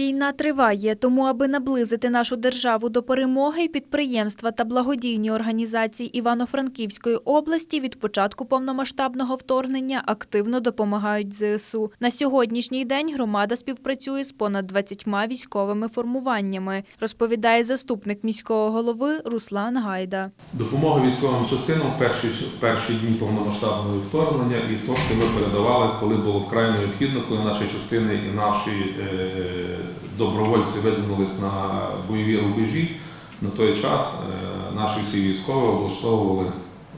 Війна триває, тому аби наблизити нашу державу до перемоги, підприємства та благодійні організації Івано-Франківської області від початку повномасштабного вторгнення активно допомагають ЗСУ. На сьогоднішній день громада співпрацює з понад 20 військовими формуваннями, розповідає заступник міського голови Руслан Гайда. Допомога військовим частинам в перші, в перші дні повномасштабного вторгнення і то, що ми передавали, коли було вкрай необхідно, коли наші частини і наші е, добровольці видвинулись на бойові рубежі. На той час е, наші всі військові облаштовували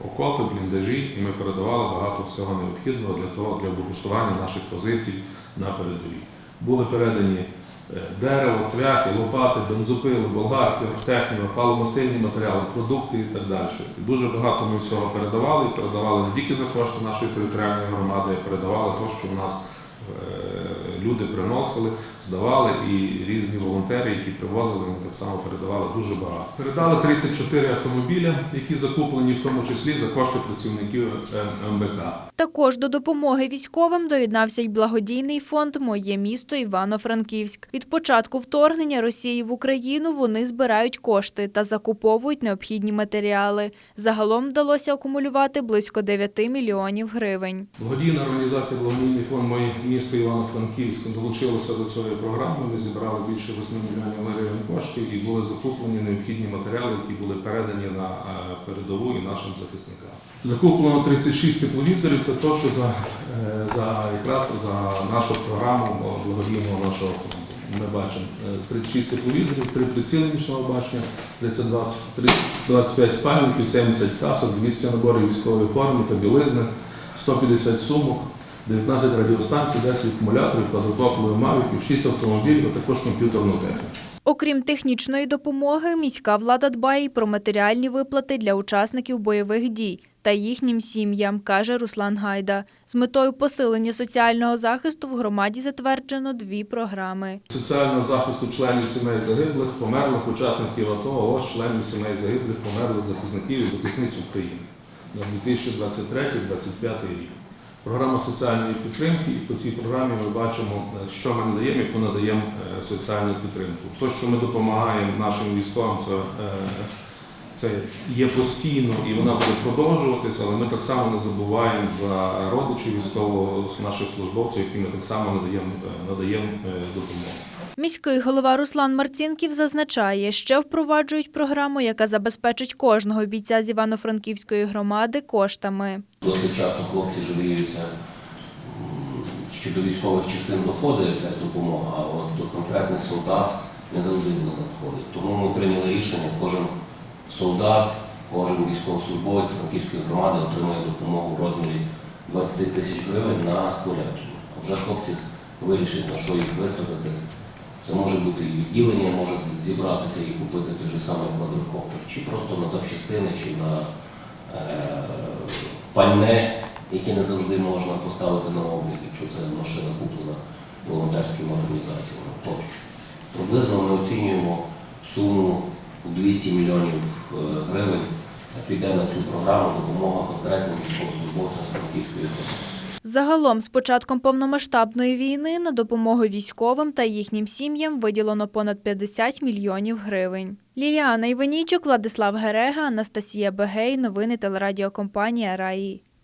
окопи, бліндажі, і ми передавали багато всього необхідного для того, для облаштування наших позицій на передовій. Були передані е, дерево, цвяхи, лопати, бензопили, болгарки, техніка, паломастильні матеріали, продукти і так далі. І дуже багато ми всього передавали, передавали не тільки за кошти нашої територіальної громади, а передавали те, що в нас е, люди приносили, здавали, і різні волонтери, які привозили, вони так само передавали дуже багато. Передали 34 автомобіля, які закуплені в тому числі за кошти працівників е, МБК. Також до допомоги військовим доєднався й благодійний фонд Моє місто Івано-Франківськ. Від початку вторгнення Росії в Україну вони збирають кошти та закуповують необхідні матеріали. Загалом вдалося акумулювати близько 9 мільйонів гривень. Благодійна організація Благодійний фонд Моє місто Івано-Франківськ долучилася до цієї програми. Ми зібрали більше 8 мільйонів гривень коштів і були закуплені необхідні матеріали, які були передані на е, передову і нашим захисникам. Закуплено 36 тепловізорів. Це то, що за, е, за якраз за нашу програму благодійного нашого фонду. Ми бачимо е, 36 тепловізорів, 3 приціли нічного бачення, 32, 25 спальників, 70 касок, 200 наборів військової форми та білизни, 150 сумок, 19 радіостанцій, 10 акумуляторів, квадрокоплових мавіків, 6 автомобілів, а також комп'ютерну техніку. Окрім технічної допомоги, міська влада дбає й про матеріальні виплати для учасників бойових дій та їхнім сім'ям, каже Руслан Гайда. З метою посилення соціального захисту в громаді затверджено дві програми. Соціального захисту членів сімей загиблих, померлих учасників АТО, ООС, членів сімей загиблих, померлих захисників і захисниць України на 2023-2025 рік. Програма соціальної підтримки, і по цій програмі ми бачимо, е, що ми надаємо, яку надаємо е, соціальну підтримку. То, що ми допомагаємо нашим військовим, це, е, це є постійно і вона буде продовжуватися, але ми так само не забуваємо за родичів військового наших службовців, яким ми так само надаємо, надаємо допомогу. Міський голова Руслан Марцінків зазначає, що впроваджують програму, яка забезпечить кожного бійця з Івано-Франківської громади коштами. Досить часто хлопці жаліються, що до військових частин доходить допомога, а от до конкретних солдат не завжди вона надходить. Тому ми прийняли рішення, кожен солдат, кожен військовослужбовець Франківської громади отримує допомогу в розмірі 20 тисяч гривень на спорядження. Вже хлопці вирішать, на що їх витратити. Це може бути і відділення, може зібратися і купити той же самий квадрокоптер, чи просто на запчастини, чи на е, пальне, яке не завжди можна поставити на облік, якщо це машина куплена волонтерськими організаціями тощо. Приблизно ми оцінюємо суму у 200 мільйонів е, гривень піде на цю програму допомога конкретним військовослужбовцям Франківської області. Загалом, з початком повномасштабної війни, на допомогу військовим та їхнім сім'ям виділено понад 50 мільйонів гривень. Ліліана Іванійчук, Владислав Герега, Анастасія Бегей. Новини телерадіокомпанія Раї.